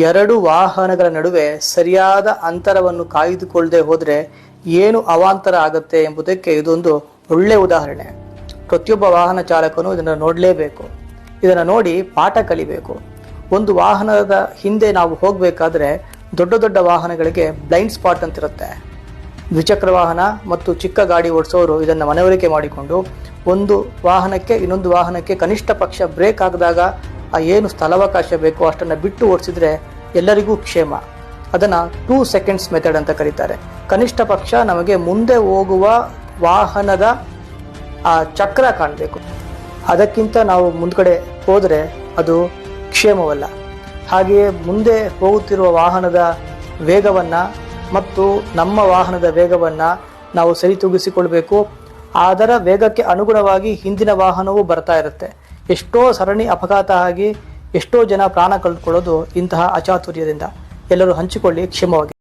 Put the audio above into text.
ಎರಡು ವಾಹನಗಳ ನಡುವೆ ಸರಿಯಾದ ಅಂತರವನ್ನು ಕಾಯ್ದುಕೊಳ್ಳದೆ ಹೋದರೆ ಏನು ಅವಾಂತರ ಆಗುತ್ತೆ ಎಂಬುದಕ್ಕೆ ಇದೊಂದು ಒಳ್ಳೆಯ ಉದಾಹರಣೆ. ಪ್ರತಿಯೊಬ್ಬ ವಾಹನ ಚಾಲಕನು ಇದನ್ನು ನೋಡಲೇಬೇಕು. ಇದನ್ನು ನೋಡಿ ಪಾಠ ಕಲಿಬೇಕು. ಒಂದು ವಾಹನದ ಹಿಂದೆ ನಾವು ಹೋಗಬೇಕಾದ್ರೆ ದೊಡ್ಡ ದೊಡ್ಡ ವಾಹನಗಳಿಗೆ ಬ್ಲೈಂಡ್ ಸ್ಪಾಟ್ ಅಂತಿರುತ್ತೆ. ದ್ವಿಚಕ್ರ ವಾಹನ ಮತ್ತು ಚಿಕ್ಕ ಗಾಡಿ ಓಡಿಸೋರು ಇದನ್ನು ಮನವರಿಕೆ ಮಾಡಿಕೊಂಡು ಒಂದು ವಾಹನಕ್ಕೆ ಇನ್ನೊಂದು ವಾಹನಕ್ಕೆ ಕನಿಷ್ಠ ಪಕ್ಷ ಬ್ರೇಕ್ ಹಾಕಿದಾಗ ಆ ಏನು ಸ್ಥಳಾವಕಾಶ ಬೇಕೋ ಅಷ್ಟನ್ನು ಬಿಟ್ಟು ಓಡಿಸಿದ್ರೆ ಎಲ್ಲರಿಗೂ ಕ್ಷೇಮ. ಅದನ್ನು ಟೂ ಸೆಕೆಂಡ್ಸ್ ಮೆಥಡ್ ಅಂತ ಕರೀತಾರೆ. ಕನಿಷ್ಠ ಪಕ್ಷ ನಮಗೆ ಮುಂದೆ ಹೋಗುವ ವಾಹನದ, ಆ, ಚಕ್ರ ಕಾಣಬೇಕು. ಅದಕ್ಕಿಂತ ನಾವು ಮುಂದ್ಗಡೆ ಹೋದರೆ ಅದು ಕ್ಷೇಮವಲ್ಲ. ಹಾಗೆಯೇ ಮುಂದೆ ಹೋಗುತ್ತಿರುವ ವಾಹನದ ವೇಗವನ್ನು ಮತ್ತು ನಮ್ಮ ವಾಹನದ ವೇಗವನ್ನು ನಾವು ಸರಿತೂಗಿಸಿಕೊಳ್ಬೇಕು. ಅದರ ವೇಗಕ್ಕೆ ಅನುಗುಣವಾಗಿ ಹಿಂದಿನ ವಾಹನವೂ ಬರ್ತಾ ಇರುತ್ತೆ. ಎಷ್ಟೋ ಸರಣಿ ಅಪಘಾತ ಆಗಿ ಎಷ್ಟೋ ಜನ ಪ್ರಾಣ ಕಳೆದುಕೊಳ್ಳೋದು ಇಂತಹ ಅಚಾತುರ್ಯದಿಂದ. ಎಲ್ಲರೂ ಹಂಚಿಕೊಳ್ಳಿ ಕ್ಷೇಮವಾಗಿ.